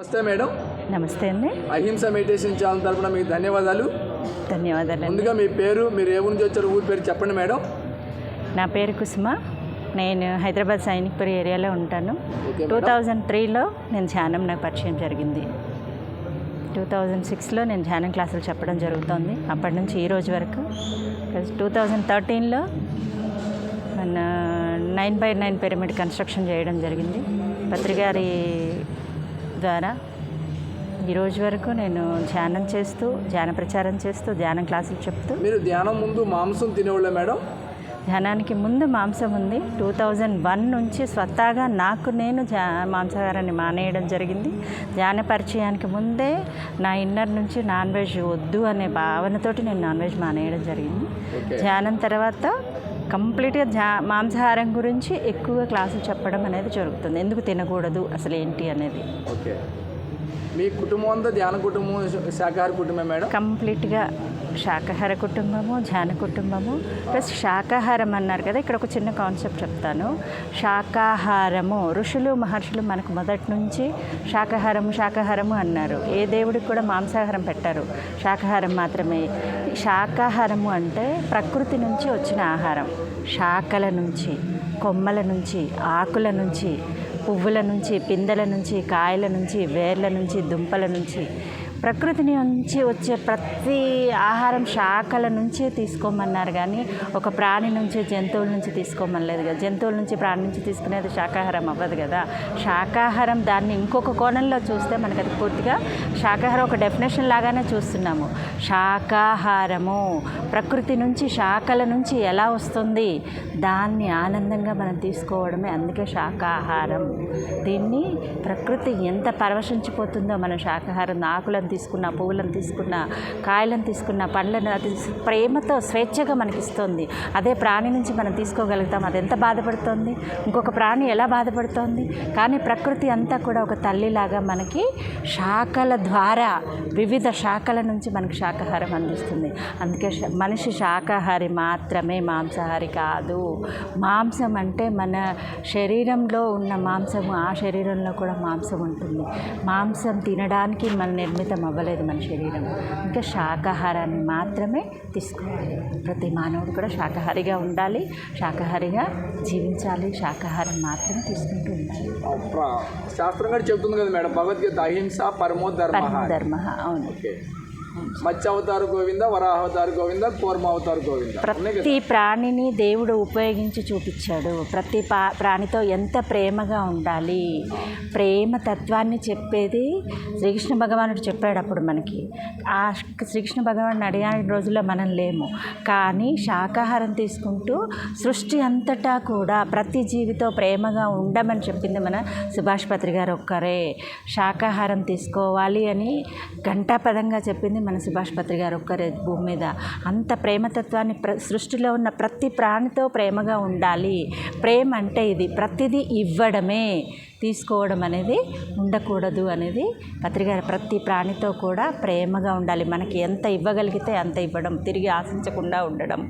నమస్తే మేడం. నమస్తే అండి. అహింస మెడిటేషన్ ఛానల్ తరపున మీకు ధన్యవాదాలు. ధన్యవాదాలు ముందుగా మీ పేరు మీరు ఏ ఊరు నుంచి వచ్చారు ఊరి పేరు చెప్పండి మేడం. నా పేరు కుసుమ. నేను హైదరాబాద్ సైనిక్పురి ఏరియాలో ఉంటాను. టూ థౌజండ్ త్రీలో నేను ధ్యానం నాకు పరిచయం జరిగింది. టూ థౌజండ్ సిక్స్లో నేను ధ్యానం క్లాసులు చెప్పడం జరుగుతోంది. అప్పటి నుంచి ఈ రోజు వరకు. టూ థౌజండ్ థర్టీన్లో మన nine by nine pyramid construction చేయడం జరిగింది. పత్రిగారి ద్వారా ఈ రోజు వరకు నేను ధ్యానం చేస్తూ ధ్యాన ప్రచారం చేస్తూ ధ్యానం క్లాసులు చెప్తూ మీరు ధ్యానం ముందు మాంసం తినేవాళ్ళే మేడం? ధ్యానానికి ముందు మాంసం ఉంది. టూ థౌజండ్ వన్ నుంచి స్వతహాగా నాకు నేను జా మాంసాహారాన్ని మానేయడం జరిగింది. ధ్యాన పరిచయానికి ముందే నా ఇన్నర్ నుంచి నాన్ వెజ్ వద్దు అనే భావనతోటి నేను నాన్ వెజ్ మానేయడం జరిగింది. ధ్యానం తర్వాత కంప్లీట్గా ధ్యా మాంసాహారం గురించి ఎక్కువగా క్లాసులు చెప్పడం అనేది జరుగుతుంది. ఎందుకు తినకూడదు? అసలు ఏంటి అనేది. ఓకే. మీ కుటుంబం అంతా ధ్యాన కుటుంబం శాకాహార కుటుంబం మేడం? కంప్లీట్గా శాకాహార కుటుంబము ధ్యాన కుటుంబము ప్లస్ శాకాహారం అన్నారు కదా ఇక్కడ ఒక చిన్న కాన్సెప్ట్ చెప్తాను. శాకాహారము ఋషులు మహర్షులు మనకు మొదటి నుంచి శాకాహారము శాకాహారము అన్నారు. ఏ దేవుడికి కూడా మాంసాహారం పెట్టారు. శాకాహారం మాత్రమే. శాకాహారము అంటే ప్రకృతి నుంచి వచ్చిన ఆహారం. శాఖల నుంచి కొమ్మల నుంచి ఆకుల నుంచి పువ్వుల నుంచి పిందెల నుంచి కాయల నుంచి వేర్ల నుంచి దుంపల నుంచి ప్రకృతి నుంచి వచ్చే ప్రతి ఆహారం శాఖల నుంచే తీసుకోమన్నారు కానీ ఒక ప్రాణి నుంచి జంతువుల నుంచి తీసుకోమనలేదు కదా. జంతువుల నుంచి ప్రాణి నుంచి తీసుకునేది శాకాహారం అవ్వదు కదా. శాకాహారం దాన్ని ఇంకొక కోణంలో చూస్తే మనకు అది పూర్తిగా శాకాహారం ఒక డెఫినేషన్ లాగానే చూస్తున్నాము. శాకాహారము ప్రకృతి నుంచి శాఖల నుంచి ఎలా వస్తుంది? దాన్ని ఆనందంగా మనం తీసుకోవడమే. అందుకే శాకాహారం. దీన్ని ప్రకృతి ఎంత పరవశించిపోతుందో మనం శాకాహారం ఆకులను తీసుకున్న పువ్వులను తీసుకున్న కాయలను తీసుకున్న పండ్లను అది ప్రేమతో స్వేచ్ఛగా మనకిస్తుంది. అదే ప్రాణి నుంచి మనం తీసుకోగలుగుతాం. అది ఎంత బాధపడుతుంది? ఇంకొక ప్రాణి ఎలా బాధపడుతోంది? కానీ ప్రకృతి అంతా కూడా ఒక తల్లిలాగా మనకి శాఖల ద్వారా వివిధ శాఖల నుంచి మనకి శాకాహారం అందిస్తుంది. అందుకే మనిషి శాకాహారి మాత్రమే మాంసాహారి కాదు. మాంసం అంటే మన శరీరంలో ఉన్న మాంసము ఆ శరీరంలో కూడా మాంసం ఉంటుంది. మాంసం తినడానికి మన నిర్మిత అవ్వలేదు మన శరీరం. ఇంకా శాకాహారాన్ని మాత్రమే తీసుకోవాలి. ప్రతి మానవుడు కూడా శాకాహారిగా ఉండాలి శాకాహారిగా జీవించాలి శాకాహారం మాత్రమే తీసుకుంటూ ఉండాలి. శాస్త్రం కూడా చెబుతుంది కదా మేడం భగవద్గీత అహింస పరమో ధర్మ పరమ ధర్మ అవును. ఓకే మత్స్య గోవింద వరాహ గోవింద. కూర్మ గోవింద ప్రతి ప్రాణిని దేవుడు ఉపయోగించి చూపించాడు. ప్రతి పా ప్రాణితో ఎంత ప్రేమగా ఉండాలి? ప్రేమ తత్వాన్ని చెప్పేది శ్రీకృష్ణ భగవానుడు చెప్పాడు అప్పుడు మనకి. ఆ శ్రీకృష్ణ భగవానుడు అడిగిన రోజుల్లో మనం లేము. కానీ శాకాహారం తీసుకుంటూ సృష్టి అంతటా కూడా ప్రతి జీవితో ప్రేమగా ఉండమని చెప్పింది మన సుభాష్ పత్రి గారు ఒక్కరే. శాకాహారం తీసుకోవాలి అని ఘంటాపదంగా చెప్పింది మన సుభాష్ పత్రి గారు ఒక్కరే భూమి మీద. అంత ప్రేమతత్వాన్ని ప్ర సృష్టిలో ఉన్న ప్రతి ప్రాణితో ప్రేమగా ఉండాలి. ప్రేమ అంటే ఇది. ప్రతిదీ ఇవ్వడమే. తీసుకోవడం అనేది ఉండకూడదు అనేది పత్రిక ప్రతి ప్రాణితో కూడా ప్రేమగా ఉండాలి. మనకి ఎంత ఇవ్వగలిగితే అంత ఇవ్వడం తిరిగి ఆశించకుండా ఉండడం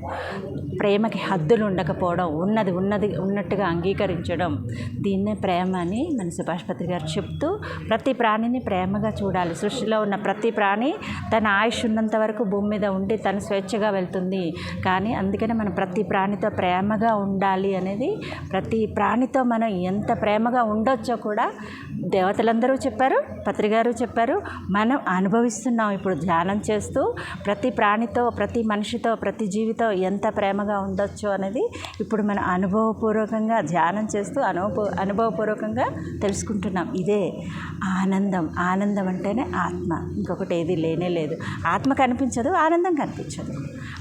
ప్రేమకి హద్దులు ఉండకపోవడం ఉన్నది ఉన్నది ఉన్నట్టుగా అంగీకరించడం దీన్నే ప్రేమ అని మన సుభాష్ పత్రి గారు చెప్తూ ప్రతి ప్రాణిని ప్రేమగా చూడాలి. సృష్టిలో ఉన్న ప్రతి ప్రాణి తన ఆయుష్ ఉన్నంత వరకు భూమి మీద ఉండి తను స్వేచ్ఛగా వెళ్తుంది. కానీ అందుకనే మనం ప్రతి ప్రాణితో ప్రేమగా ఉండాలి అనేది ప్రతి ప్రాణితో మనం ఎంత ప్రేమగా ఉండొచ్చు కూడా దేవతలందరూ చెప్పారు పత్రిగారు చెప్పారు. మనం అనుభవిస్తున్నాం ఇప్పుడు ధ్యానం చేస్తూ ప్రతి ప్రాణితో ప్రతి మనిషితో ప్రతి జీవితో ఎంత ప్రేమగా ఉండొచ్చో అనేది ఇప్పుడు మనం అనుభవపూర్వకంగా ధ్యానం చేస్తూ అనుభవ అనుభవపూర్వకంగా తెలుసుకుంటున్నాం. ఇదే ఆనందం. ఆనందం అంటేనే ఆత్మ. ఇంకొకటి ఏది లేనే లేదు. ఆత్మ కనిపించదు ఆనందం కనిపించదు.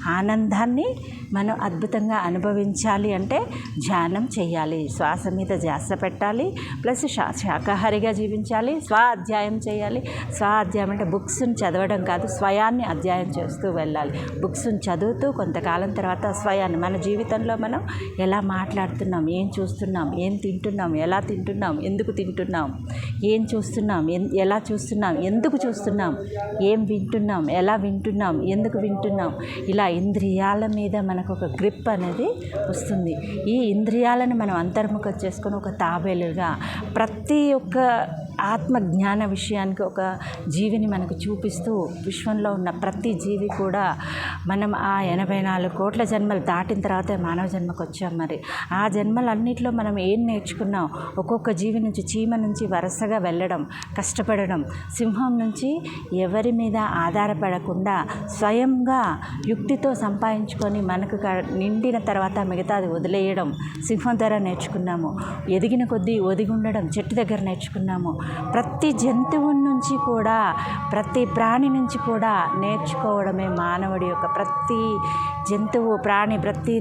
ఆనందాన్ని మనం అద్భుతంగా అనుభవించాలి అంటే ధ్యానం చేయాలి. శ్వాస మీద ధ్యాస పెట్టాలి ప్లస్ శా శాకాహారిగా జీవించాలి స్వ అధ్యాయం చేయాలి. స్వ అధ్యాయం అంటే బుక్స్ని చదవడం కాదు స్వయాన్ని అధ్యాయం చేస్తూ వెళ్ళాలి. బుక్స్ని చదువుతూ కొంతకాలం తర్వాత స్వయాన్ని మన జీవితంలో మనం ఎలా మాట్లాడుతున్నాం ఏం చూస్తున్నాం ఏం తింటున్నాం ఎలా తింటున్నాం ఎందుకు తింటున్నాం ఏం చూస్తున్నాం ఎన్- ఎలా చూస్తున్నాం ఎందుకు చూస్తున్నాం ఏం వింటున్నాం ఎలా వింటున్నాం ఎందుకు వింటున్నాం ఇలా ఇంద్రియాల మీద మనకు ఒక గ్రిప్ అనేది వస్తుంది. ఈ ఇంద్రియాలను మనం అంతర్ముఖం చేసుకొని ఒక తాబేలుగా ప్రతి ఒక్క ఆత్మ జ్ఞాన విషయానికి ఒక జీవిని మనకు చూపిస్తూ విశ్వంలో ఉన్న ప్రతి జీవి కూడా మనం ఆ ఎనభై నాలుగు కోట్ల జన్మలు దాటిన తర్వాతే మానవ జన్మకు వచ్చాం మరి. ఆ జన్మలన్నింటిలో మనం ఏం నేర్చుకున్నాం? ఒక్కొక్క జీవి నుంచి చీమ నుంచి వరుసగా వెళ్ళడం కష్టపడడం సింహం నుంచి ఎవరి మీద ఆధారపడకుండా స్వయంగా యుక్తితో సంపాదించుకొని మనకు నిండిన తర్వాత మిగతాది వదిలేయడం సింహం ద్వారా నేర్చుకున్నాము. ఎదిగిన కొద్దీ ఒదిగి ఉండడం చెట్టు దగ్గర నేర్చుకున్నాము. ప్రతి జంతువు నుంచి కూడా ప్రతి ప్రాణి నుంచి కూడా నేర్చుకోవడమే మానవుడి యొక్క ప్రతి జంతువు ప్రాణి ప్రతి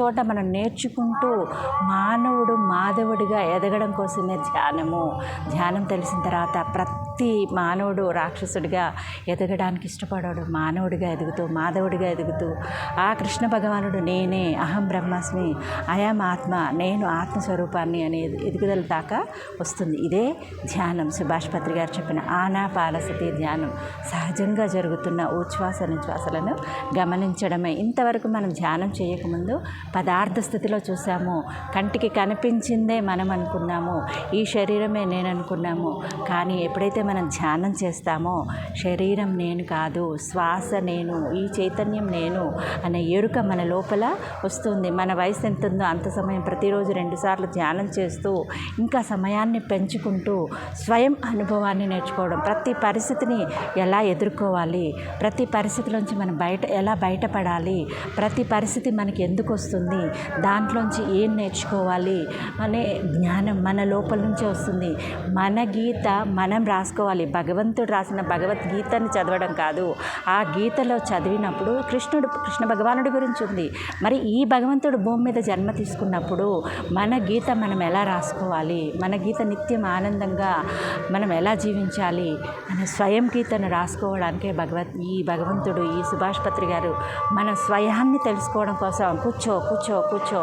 చోట మనం నేర్చుకుంటూ మానవుడు మాధవుడిగా ఎదగడం కోసమే ధ్యానము. ధ్యానం తెలిసిన తర్వాత ప్రతి మానవుడు రాక్షసుడిగా ఎదగడానికి ఇష్టపడాడు. మానవుడిగా ఎదుగుతూ మాధవుడిగా ఎదుగుతూ ఆ కృష్ణ భగవానుడు నేనే అహం బ్రహ్మాస్మి అయం ఆత్మ నేను ఆత్మస్వరూపాన్ని అనేది ఎదుగుదల దాకా వస్తుంది. ఇదే ధ్యానం. సుభాష్ పత్రి గారు చెప్పిన ఆనాపాలసతి ధ్యానం సహజంగా జరుగుతున్న ఉచ్ఛ్వాస నిశ్వాసలను గమనించడమే. ఇంతవరకు మనం ధ్యానం చేయకముందు పదార్థ స్థితిలో చూసాము. కంటికి కనిపించిందే మనం అనుకున్నాము. ఈ శరీరమే నేను అనుకున్నాము. కానీ ఎప్పుడైతే మనం ధ్యానం చేస్తామో శరీరం నేను కాదు శ్వాస నేను ఈ చైతన్యం నేను అనే ఎరుక మన లోపల వస్తుంది. మన వయసు ఎంత ఉందో అంత సమయం ప్రతిరోజు రెండుసార్లు ధ్యానం చేస్తూ ఇంకా సమయాన్ని పెంచుకుంటూ స్వయం అనుభవాన్ని నేర్చుకోవడం. ప్రతి పరిస్థితిని ఎలా ఎదుర్కోవాలి? ప్రతి పరిస్థితిలోంచి మనం బయట ఎలా బయటపడాలి? ప్రతి పరిస్థితి మనకి ఎందుకు వస్తుంది దాంట్లోంచి ఏం నేర్చుకోవాలి? అనే జ్ఞానం మన లోపల నుంచే వస్తుంది. మన గీత మనం రాసుకోవాలి. భగవంతుడు రాసిన భగవద్గీతని చదవడం కాదు. ఆ గీతలో చదివినప్పుడు కృష్ణుడు కృష్ణ భగవానుడి గురించి ఉంది. మరి ఈ భగవంతుడు భూమి మీద జన్మ తీసుకున్నప్పుడు మన గీత మనం ఎలా రాసుకోవాలి? మన గీత నిత్యం ఆనందంగా మనం ఎలా జీవించాలి అనే స్వయం గీతను రాసుకోవడానికే భగవత్ ఈ భగవంతుడు ఈ సుభాష్ పత్రి గారు మన స్వయాన్ని తెలుసుకోవడం కోసం కూర్చో కూర్చో కూర్చో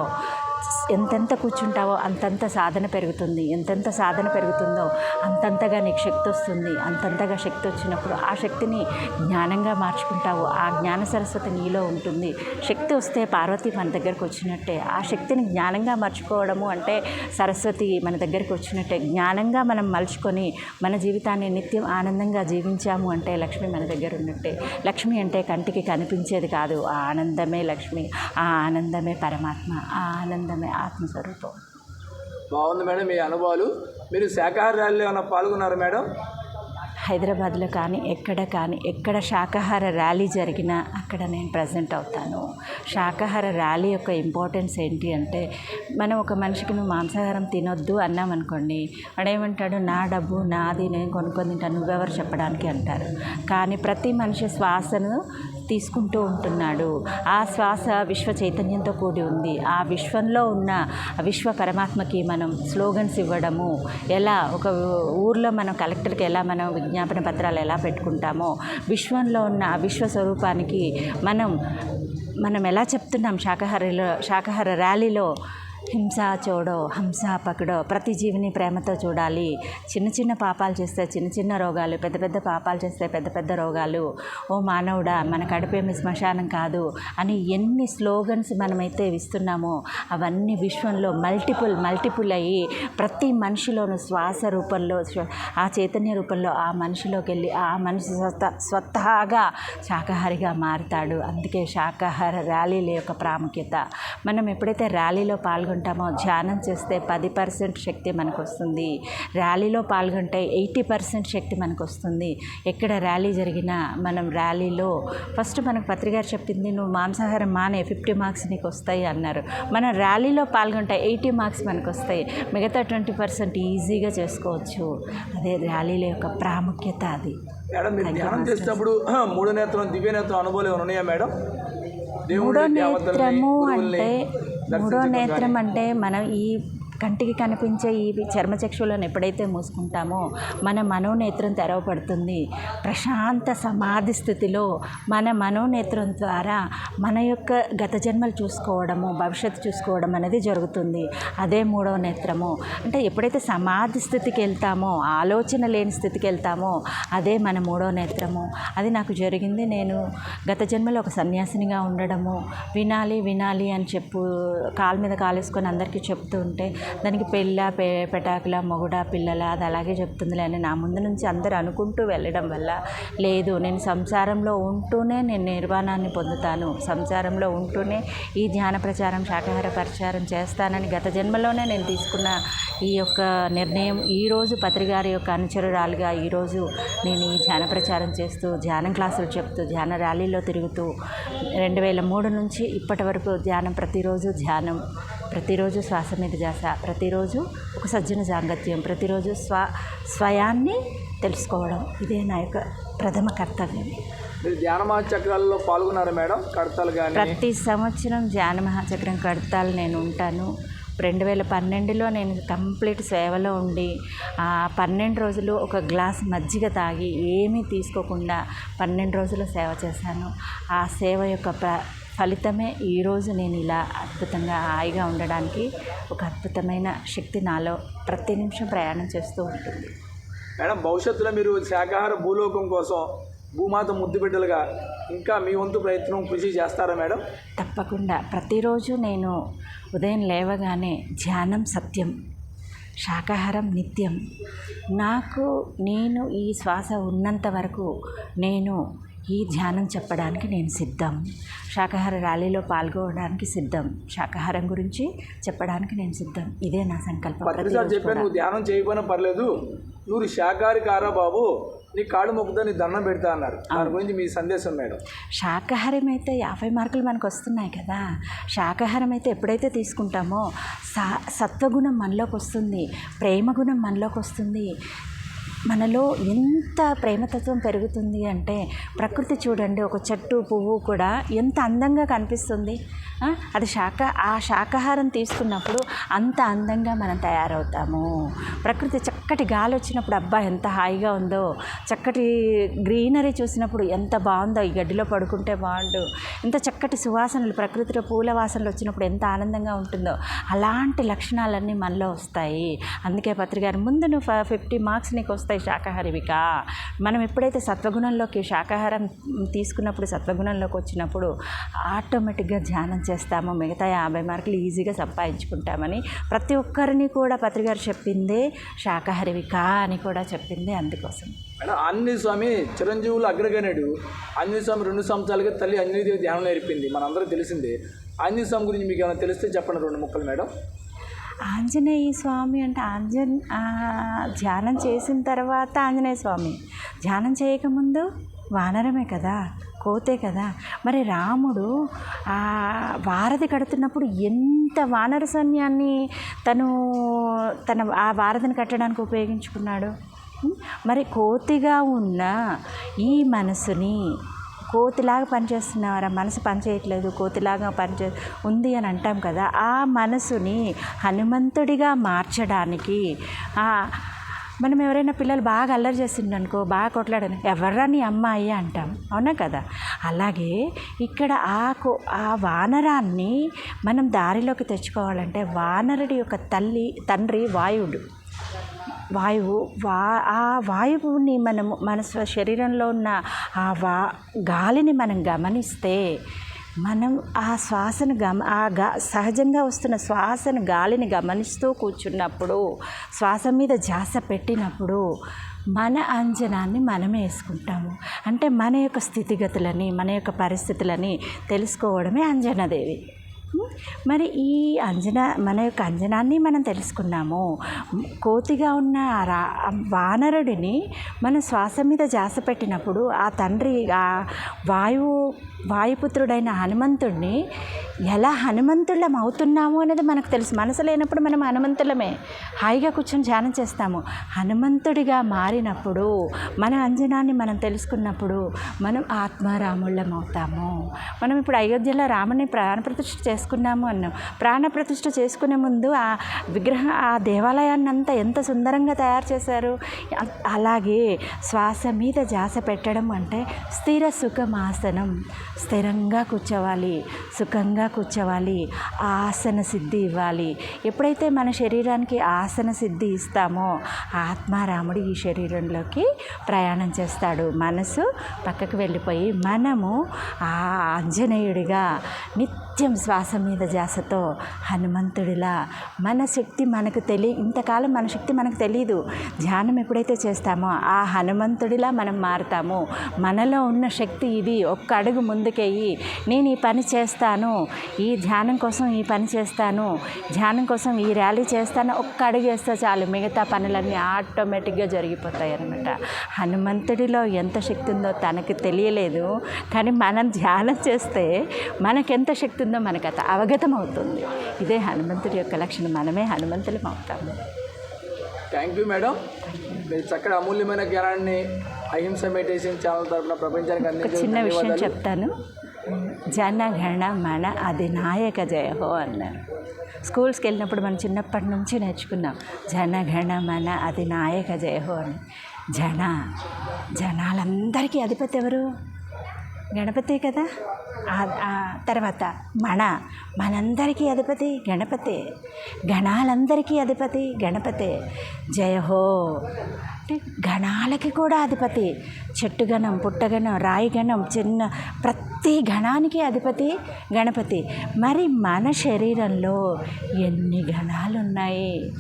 ఎంతెంత కూర్చుంటావో అంతంత సాధన పెరుగుతుంది. ఎంతెంత సాధన పెరుగుతుందో అంతంతగా నీకు శక్తి వస్తుంది. అంతంతగా శక్తి వచ్చినప్పుడు ఆ శక్తిని జ్ఞానంగా మార్చుకుంటావు. ఆ జ్ఞాన సరస్వతి నీలో ఉంటుంది. శక్తి వస్తే పార్వతి మన దగ్గరకు వచ్చినట్టే. ఆ శక్తిని జ్ఞానంగా మార్చుకోవడము అంటే సరస్వతి మన దగ్గరికి వచ్చినట్టే. జ్ఞానంగా మనం మలుచుకొని మన జీవితాన్ని నిత్యం ఆనందంగా జీవించాము అంటే లక్ష్మి మన దగ్గర ఉన్నట్టే. లక్ష్మి అంటే కంటికి కనిపించేది కాదు. ఆ ఆనందమే లక్ష్మి. ఆ ఆనందమే పరమాత్మ. ఆ ఆనందం ఆనందమే ఆత్మస్వరూపం బాగుంది మేడం మీ అనుభవాలు. మీరు శాకాహార ర్యాలీలో ఏమైనా పాల్గొన్నారు మేడం? హైదరాబాద్లో కానీ ఎక్కడ కానీ ఎక్కడ శాకాహార ర్యాలీ జరిగినా అక్కడ నేను ప్రజెంట్ అవుతాను. శాకాహార ర్యాలీ యొక్క ఇంపార్టెన్స్ ఏంటి అంటే మనం ఒక మనిషికి నువ్వు మాంసాహారం తినొద్దు అన్నాం అనుకోండి వాడేమంటాడు నా డబ్బు నాది నేను కొనుక్కొని తింటాను నువ్వెవరు చెప్పడానికి? అంటారు. కానీ ప్రతి మనిషి శ్వాసను తీసుకుంటూ ఉంటున్నాడు. ఆ శ్వాస విశ్వ చైతన్యంతో కూడి ఉంది. ఆ విశ్వంలో ఉన్న విశ్వ పరమాత్మకి మనం స్లోగన్స్ ఇవ్వడము ఎలా ఒక ఊర్లో మనం కలెక్టర్కి ఎలా మనం విజ్ఞాపన పత్రాలు ఎలా పెట్టుకుంటామో విశ్వంలో ఉన్న ఆ విశ్వ స్వరూపానికి మనం మనం ఎలా చెప్తున్నాం శాకాహారిలో శాకాహార ర్యాలీలో హింస చూడో హంస పకడో ప్రతి జీవిని ప్రేమతో చూడాలి. చిన్న చిన్న పాపాలు చేస్తే చిన్న చిన్న రోగాలు పెద్ద పెద్ద పాపాలు చేస్తే పెద్ద పెద్ద రోగాలు. ఓ మానవుడా మన కడుపేమి శ్మశానం కాదు అని ఎన్ని స్లోగన్స్ మనమైతే ఇస్తున్నామో అవన్నీ విశ్వంలో మల్టిపుల్ మల్టిపుల్ అయ్యి ప్రతి మనిషిలోనూ శ్వాస రూపంలో ఆ చైతన్య రూపంలో ఆ మనిషిలోకి వెళ్ళి ఆ మనిషి స్వత స్వతహాగా శాకాహారిగా మారుతాడు. అందుకే శాకాహార ర్యాలీల యొక్క ప్రాముఖ్యత. మనం ఎప్పుడైతే ర్యాలీలో పాల్గొంటామో ధ్యానం చేస్తే పది పర్సెంట్ శక్తి మనకు వస్తుంది ర్యాలీలో పాల్గొంటే ఎయిటీ పర్సెంట్ శక్తి మనకు వస్తుంది ఎక్కడ ర్యాలీ జరిగినా మనం ర్యాలీలో ఫస్ట్ మనకు పత్రికారు చెప్పింది నువ్వు మాంసాహారం మానే ఫిఫ్టీ మార్క్స్ నీకు వస్తాయి అన్నారు. మనం ర్యాలీలో పాల్గొంటే ఎయిటీ మార్క్స్ మనకు వస్తాయి మిగతా ట్వంటీ పర్సెంట్ ఈజీగా చేసుకోవచ్చు. అదే ర్యాలీల యొక్క ప్రాముఖ్యత అది. మేడం మీరు ధ్యానం చేసేటప్పుడు మూడో నేత్రం దివ్య నేత్రం అనుభవాలు ఏమైనా ఉన్నాయా మేడం? మూడో నేత్రము అంటే మూడో నేత్రం అంటే మనం ఈ కంటికి కనిపించే ఈ చర్మచక్షులను ఎప్పుడైతే మూసుకుంటామో మన మనోనేత్రం తెరవబడుతుంది. ప్రశాంత సమాధి స్థితిలో మన మనోనేత్రం ద్వారా మన యొక్క గత జన్మలు చూసుకోవడము భవిష్యత్తు చూసుకోవడం అనేది జరుగుతుంది. అదే మూడవ నేత్రము. అంటే ఎప్పుడైతే సమాధి స్థితికి వెళ్తామో ఆలోచన లేని స్థితికి వెళ్తామో అదే మన మూడో నేత్రము. అది నాకు జరిగింది. నేను గత జన్మలో ఒక సన్యాసినిగా ఉండడము వినాలి వినాలి అని చెప్పు కాలు మీద కాలేసుకొని అందరికీ చెప్తూ ఉంటే దానికి పెళ్ళ పె పెటాకుల మొగుడ పిల్లల అది అలాగే చెప్తుందిలే అని నా ముందు నుంచి అందరూ అనుకుంటూ వెళ్ళడం వల్ల లేదు. నేను సంసారంలో ఉంటూనే నేను నిర్వాణాన్ని పొందుతాను. సంసారంలో ఉంటూనే ఈ ధ్యాన ప్రచారం శాకాహార ప్రచారం చేస్తానని గత జన్మలోనే నేను తీసుకున్న ఈ యొక్క నిర్ణయం ఈరోజు పత్రికారి యొక్క అనుచరురాలుగా ఈరోజు నేను ఈ ధ్యాన ప్రచారం చేస్తూ ధ్యానం క్లాసులు చెప్తూ ధ్యాన ర్యాలీలో తిరుగుతూ రెండు వేల మూడు నుంచి ఇప్పటి వరకు ధ్యానం ప్రతిరోజు ధ్యానం. ప్రతిరోజు శ్వాస మీద జాస ప్రతిరోజు ఒక సజ్జన సాంగత్యం ప్రతిరోజు స్వ స్వయాన్ని తెలుసుకోవడం. ఇదే నా యొక్క ప్రథమ కర్తవ్యం. మీరు ధ్యాన మహాచక్రాల్లో పాల్గొన్నారు మేడం? కడతలు కానీ ప్రతి సంవత్సరం ధ్యాన మహాచక్రం కడతాలు నేను ఉంటాను. రెండు వేల పన్నెండులో నేను కంప్లీట్ సేవలో ఉండి ఆ పన్నెండు రోజులు ఒక గ్లాస్ మజ్జిగ తాగి ఏమీ తీసుకోకుండా పన్నెండు రోజులు సేవ చేశాను. ఆ సేవ యొక్క ప్ర ఫలితమే ఈరోజు నేను ఇలా అద్భుతంగా హాయిగా ఉండడానికి ఒక అద్భుతమైన శక్తి నాలో ప్రతి నిమిషం ప్రయాణం చేస్తూ ఉంటుంది. మేడం భవిష్యత్తులో మీరు శాకాహార భూలోకం కోసం భూమాత ముద్దు బిడ్డలుగా ఇంకా మీ వంతు ప్రయత్నం కృషి చేస్తారా మేడం? తప్పకుండా. ప్రతిరోజు నేను ఉదయం లేవగానే ధ్యానం సత్యం శాకాహారం నిత్యం. నాకు నేను ఈ శ్వాస ఉన్నంత వరకు నేను ఈ ధ్యానం చెప్పడానికి నేను సిద్ధం. శాకాహార ర్యాలీలో పాల్గొనడానికి సిద్ధం. శాకాహారం గురించి చెప్పడానికి నేను సిద్ధం. ఇదే నా సంకల్పం చెప్పాను కూడా. నువ్వు ధ్యానం చేయకపోయినా పర్లేదు. నువ్వు శాకాహారి కారా బాబు. నీ కాళ్ళు మొక్కుతా నీ దండం పెడతా అన్నారు. దాని గురించి మీ సందేశం మేడం. శాకాహారం అయితే యాభై మార్కులు మనకు వస్తున్నాయి కదా. శాకాహారం అయితే ఎప్పుడైతే తీసుకుంటామో సా సత్వగుణం మనలోకి వస్తుంది. ప్రేమగుణం మనలోకి వస్తుంది. మనలో ఎంత ప్రేమతత్వం పెరుగుతుంది అంటే ప్రకృతి చూడండి ఒక చెట్టు పువ్వు కూడా ఎంత అందంగా కనిపిస్తుంది. అది శాఖ ఆ శాకాహారం తీసుకున్నప్పుడు అంత అందంగా మనం తయారవుతాము. ప్రకృతి చక్కటి గాలి వచ్చినప్పుడు అబ్బా ఎంత హాయిగా ఉందో. చక్కటి గ్రీనరీ చూసినప్పుడు ఎంత బాగుందో. ఈ గడ్డిలో పడుకుంటే బాగుండు. ఎంత చక్కటి సువాసనలు ప్రకృతిలో పూల వాసనలు వచ్చినప్పుడు ఎంత ఆనందంగా ఉంటుందో. అలాంటి లక్షణాలన్నీ మనలో వస్తాయి. అందుకే పత్రికారు ముందు నువ్వు ఫిఫ్టీ మార్క్స్ నీకు వస్తాయి శాకాహారివిక. మనం ఎప్పుడైతే సత్వగుణంలోకి శాకాహారం తీసుకున్నప్పుడు సత్వగుణంలోకి వచ్చినప్పుడు ఆటోమేటిక్గా ధ్యానం చేస్తాము. మిగతా యాభై మార్కులు ఈజీగా సంపాదించుకుంటామని ప్రతి ఒక్కరిని కూడా పత్రికారు చెప్పిందే శాకాహారివిక అని కూడా చెప్పిందే అందుకోసం. మేడం ఆంజనేయ స్వామి చిరంజీవులు అగ్రగణుడు ఆంజనేయ స్వామి రెండు సంవత్సరాలుగా తల్లి అంజనీదేవి ధ్యానం నేర్పింది. మనందరికీ తెలిసిందే. ఆంజనేయ స్వామి గురించి మీకు ఏమైనా తెలిస్తే చెప్పండి రెండు ముక్కలు మేడం. ఆంజనేయ స్వామి అంటే ఆంజన్ ధ్యానం చేసిన తర్వాత ఆంజనేయ స్వామి. ధ్యానం చేయకముందు వానరమే కదా. కోతే కదా. మరి రాముడు ఆ వారధి కడుతున్నప్పుడు ఎంత వానర సైన్యాన్ని తను తన ఆ వారధిని కట్టడానికి ఉపయోగించుకున్నాడు? మరి కోతిగా ఉన్న ఈ మనసుని కోతిలాగా పనిచేస్తున్నారా మనసు పనిచేయట్లేదు కోతిలాగా పనిచే ఉంది అని అంటాం కదా. ఆ మనసుని హనుమంతుడిగా మార్చడానికి ఆ, మనం ఎవరైనా పిల్లలు బాగా అల్లరి చేసిండు అనుకో బాగా కొట్లాడని. ఎవర్రా నీ అమ్మాయి అంటాం. అవునా కదా? అలాగే ఇక్కడ ఆ కో ఆ వానరాన్ని మనం దారిలోకి తెచ్చుకోవాలంటే వానరుడి యొక్క తల్లి తండ్రి వాయువుడు. వాయువు వా ఆ వాయువుని మనము మన శరీరంలో ఉన్న ఆ వా గాలిని మనం గమనిస్తే మనం ఆ శ్వాసను గమ ఆ గా సహజంగా వస్తున్న శ్వాసను గాలిని గమనిస్తూ కూర్చున్నప్పుడు శ్వాస మీద ధ్యాస పెట్టినప్పుడు మన అంజనాన్ని మనమే వేసుకుంటాము. అంటే మన యొక్క స్థితిగతులని మన యొక్క పరిస్థితులని తెలుసుకోవడమే అంజనాదేవి. మరి ఈ అంజనా మన యొక్క అంజనాన్ని మనం తెలుసుకున్నాము. కోతిగా ఉన్న ఆ రా వానరుడిని మన శ్వాస మీద జాస పెట్టినప్పుడు ఆ తండ్రి ఆ వాయువు వాయుపుత్రుడైన హనుమంతుడిని ఎలా హనుమంతులం అవుతున్నాము అనేది మనకు తెలుసు. మనసు లేనప్పుడు మనం హనుమంతులమే. హాయిగా కూర్చొని ధ్యానం చేస్తాము. హనుమంతుడిగా మారినప్పుడు మన అంజనాన్ని మనం తెలుసుకున్నప్పుడు మనం ఆత్మారాముళ్ళం అవుతాము మనం ఇప్పుడు అయోధ్యలో రాముని ప్రాణ ప్రాణప్రతిష్ఠ చేసుకున్నాము అన్నాం. ప్రాణప్రతిష్ఠ చేసుకునే ముందు ఆ విగ్రహం ఆ దేవాలయాన్ని అంతా ఎంత సుందరంగా తయారు చేశారు. అలాగే శ్వాస మీద జాస పెట్టడం అంటే స్థిర సుఖమాసనం. స్థిరంగా కూర్చోవాలి సుఖంగా కూర్చోవాలి ఆసన సిద్ధి ఇవ్వాలి. ఎప్పుడైతే మన శరీరానికి ఆసన సిద్ధి ఇస్తామో ఆత్మారాముడు ఈ శరీరంలోకి ప్రయాణం చేస్తాడు. మనసు పక్కకు వెళ్ళిపోయి మనము ఆ ఆంజనేయుడిగా నిత్య నిత్యం శ్వాస మీద ధ్యాసతో హనుమంతుడిలా మన శక్తి మనకు తెలియ ఇంతకాలం మన శక్తి మనకు తెలియదు ధ్యానం ఎప్పుడైతే చేస్తామో ఆ హనుమంతుడిలా మనం మారుతాము. మనలో ఉన్న శక్తి ఇది. ఒక్క అడుగు ముందుకెయ్యి. నేను ఈ పని చేస్తాను. ఈ ధ్యానం కోసం ఈ పని చేస్తాను. ధ్యానం కోసం ఈ ర్యాలీ చేస్తాను. ఒక్క అడుగు వేస్తే చాలు. మిగతా పనులన్నీ ఆటోమేటిక్గా జరిగిపోతాయి అనమాట హనుమంతుడిలో ఎంత శక్తి ఉందో తనకు తెలియలేదు. కానీ మనం ధ్యానం చేస్తే మనకెంత శక్తి ఉందో మనకు అత అవగతం అవుతుంది ఇదే హనుమంతుడి యొక్క లక్షణం. మనమే హనుమంతులం అవుతాము థ్యాంక్ యూ మేడం మీరు చక్కటి అమూల్యమైన జ్ఞానాన్ని అహింస మెడిటేషన్ ఛానల్ తరఫున ప్రపంచానికి ఒక చిన్న విషయం చెప్తాను. జనగణ మన అధినాయక జయహో అన్నారు స్కూల్స్కి వెళ్ళినప్పుడు మనం చిన్నప్పటి నుంచి నేర్చుకున్నాం. జనగణ మన అధినాయక జయహో అని జన జనాలందరికీ అధిపతి ఎవరు? గణపతే కదా? తర్వాత మన మనందరికీ అధిపతి గణపతే. గణాలందరికీ అధిపతి గణపతే. జయహో అంటే గణాలకి కూడా అధిపతి. చెట్టు గణం పుట్టగణం రాయి గణం చిన్న ప్రతి గణానికి అధిపతి గణపతి. మరి మన శరీరంలో ఎన్ని గణాలు ఉన్నాయి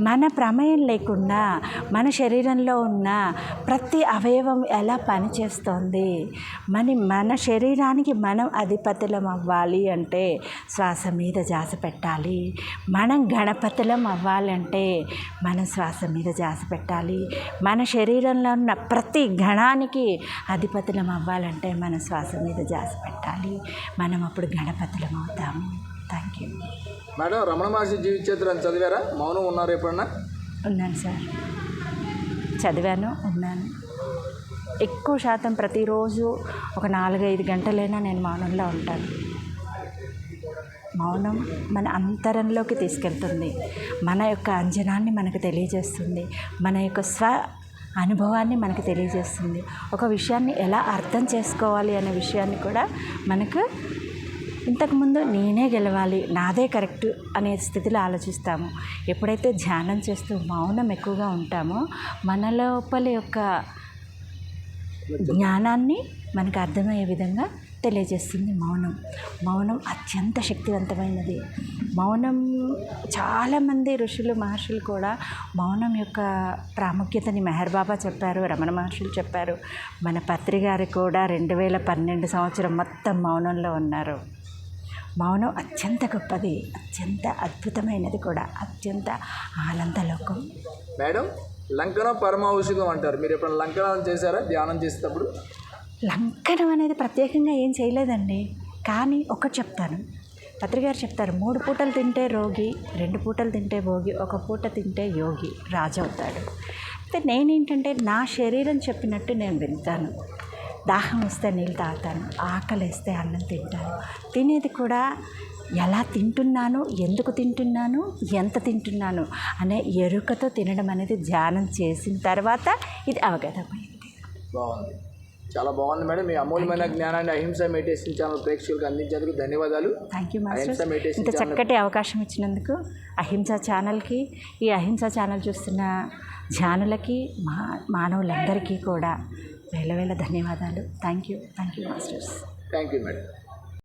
మన ప్రమేయం లేకుండా మన శరీరంలో ఉన్న ప్రతి అవయవం ఎలా పనిచేస్తోంది? మన మన శరీరానికి మనం అధిపతులం అవ్వాలి అంటే శ్వాస మీద జాస పెట్టాలి. మనం గణపతులం అవ్వాలంటే మనం శ్వాస మీద జాస పెట్టాలి. మన శరీరంలో ఉన్న ప్రతి గణానికి అధిపతులం అవ్వాలంటే మన శ్వాస మీద జాస పెట్టాలి. మనం అప్పుడు గణపతులం అవుతాము. Thank you. Madam Ramana Maharshi జీవిత చరిత్రను చదివారా? మౌనం ఉన్నారు ఎప్పుడన్నా? ఉన్నాను సార్. చదివాను ఉన్నాను. ఎక్కువ శాతం ప్రతిరోజు ఒక నాలుగైదు గంటలైనా నేను మౌనంలో ఉంటాను. మౌనం మన అంతరంలోకి తీసుకెళ్తుంది. మన యొక్క అంజనాన్ని మనకు తెలియజేస్తుంది. మన యొక్క స్వ అనుభవాన్ని మనకు తెలియజేస్తుంది. ఒక విషయాన్ని ఎలా అర్థం చేసుకోవాలి అనే విషయాన్ని కూడా మనకు ఇంతకుముందు నేనే గెలవాలి నాదే కరెక్ట్ అనే స్థితిలో ఆలోచిస్తాము. ఎప్పుడైతే ధ్యానం చేస్తూ మౌనం ఎక్కువగా ఉంటామో మన లోపల యొక్క జ్ఞానాన్ని మనకు అర్థమయ్యే విధంగా తెలియజేస్తుంది మౌనం. మౌనం అత్యంత శక్తివంతమైనది. మౌనం చాలామంది ఋషులు మహర్షులు కూడా మౌనం యొక్క ప్రాముఖ్యతని మెహర్ బాబా చెప్పారు రమణ మహర్షులు చెప్పారు. మన పత్రి గారు కూడా రెండు వేల పన్నెండు సంవత్సరం మొత్తం మౌనంలో ఉన్నారు. మౌనం అత్యంత గొప్పది అత్యంత అద్భుతమైనది కూడా అత్యంత ఆనందలోకం. మేడం లంకనం పరమావశ్యకం అంటారు. మీరు ఎప్పుడైనా లంకనం చేశారా? ధ్యానం చేసేటప్పుడు? లంకనం అనేది ప్రత్యేకంగా ఏం చేయలేదండి. కానీ ఒకటి చెప్తాను. పత్రికారు చెప్తారు మూడు పూటలు తింటే రోగి రెండు పూటలు తింటే భోగి ఒక పూట తింటే యోగి రాజు అవుతాడు. అయితే నేనేంటంటే నా శరీరం చెప్పినట్టు నేను వింటాను. దాహం వస్తే నీళ్ళు తాగుతాను ఆకలి వేస్తే అన్నం తింటాను. తినేది కూడా ఎలా తింటున్నాను ఎందుకు తింటున్నాను ఎంత తింటున్నాను అనే ఎరుకతో తినడం అనేది ధ్యానం చేసిన తర్వాత ఇది అవగతమైంది బాగుంది. చాలా బాగుంది మేడం. మీ అమూల్యమైన జ్ఞానాన్ని అహింస మెడిటేషన్ ఛానల్ ప్రేక్షకులకు అందించేందుకు ధన్యవాదాలు. థ్యాంక్ యూ మాస్టర్ మెడిటేషన్ ఇంత చక్కటి అవకాశం ఇచ్చినందుకు అహింస ఛానల్కి ఈ అహింస ఛానల్ చూస్తున్న ధ్యానులకి మా మానవులందరికీ కూడా వేల వేల ధన్యవాదాలు. Thank you thank you masters thank you madam